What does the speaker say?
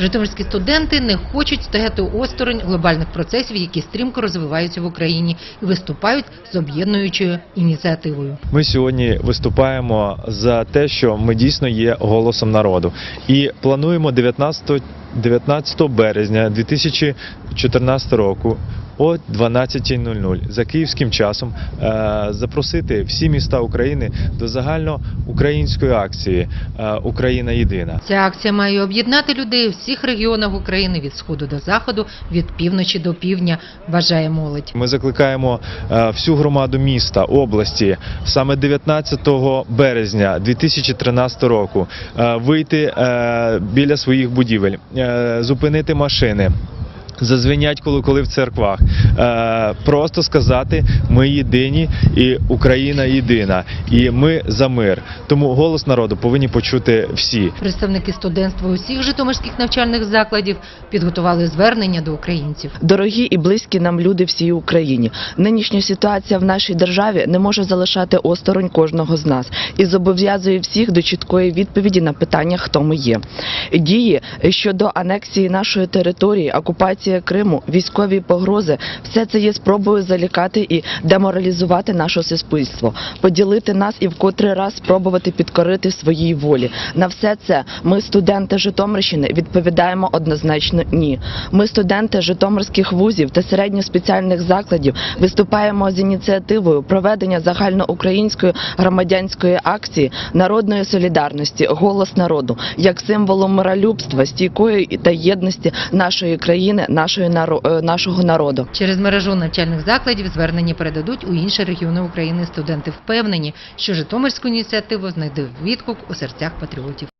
Житомирські студенти не хочуть стояти осторонь глобальних процесів, які стрімко розвиваються в Україні, і виступають з об'єднуючою ініціативою. Ми сьогодні виступаємо за те, що ми дійсно є голосом народу, і плануємо 19, 19 березня 2014 року. О 12.00 за київським часом е, запросити всі міста України до загальноукраїнської акції е, Україна єдина. Ця акція має об'єднати людей у всіх регіонах України від сходу до заходу, від півночі до півдня. Вважає молодь. Ми закликаємо е, всю громаду міста, області саме 19 березня 2013 року вийти біля своїх будівель, зупинити машини. Зазвенять колоколи в церквах, е, просто сказати ми єдині і Україна єдина, і ми за мир. Тому голос народу повинні почути всі. Представники студентства усіх житомирських навчальних закладів підготували звернення до українців. Дорогі і близькі нам люди всій Україні. Нинішня ситуація в нашій державі не може залишати осторонь кожного з нас і зобов'язує всіх до чіткої відповіді на питання, хто ми є. Дії щодо анексії нашої території, окупації Криму, військові погрози все це є спробою залякати і деморалізувати наше суспільство, поділити нас і в котрий раз спробувати підкорити своїй волі. На все це ми, студенти Житомирщини, відповідаємо однозначно ні. Ми, студенти Житомирських вузів та середньоспеціальних закладів, виступаємо з ініціативою проведення загальноукраїнської громадянської акції народної солідарності Голос народу як символом миролюбства, стійкої та єдності нашої країни, нашої е, нашого народу. Через мережу навчальних закладів звернення передадуть у інші регіони України. Студенти впевнені, що Житомирську ініціативу знайде відгук у серцях патріотів.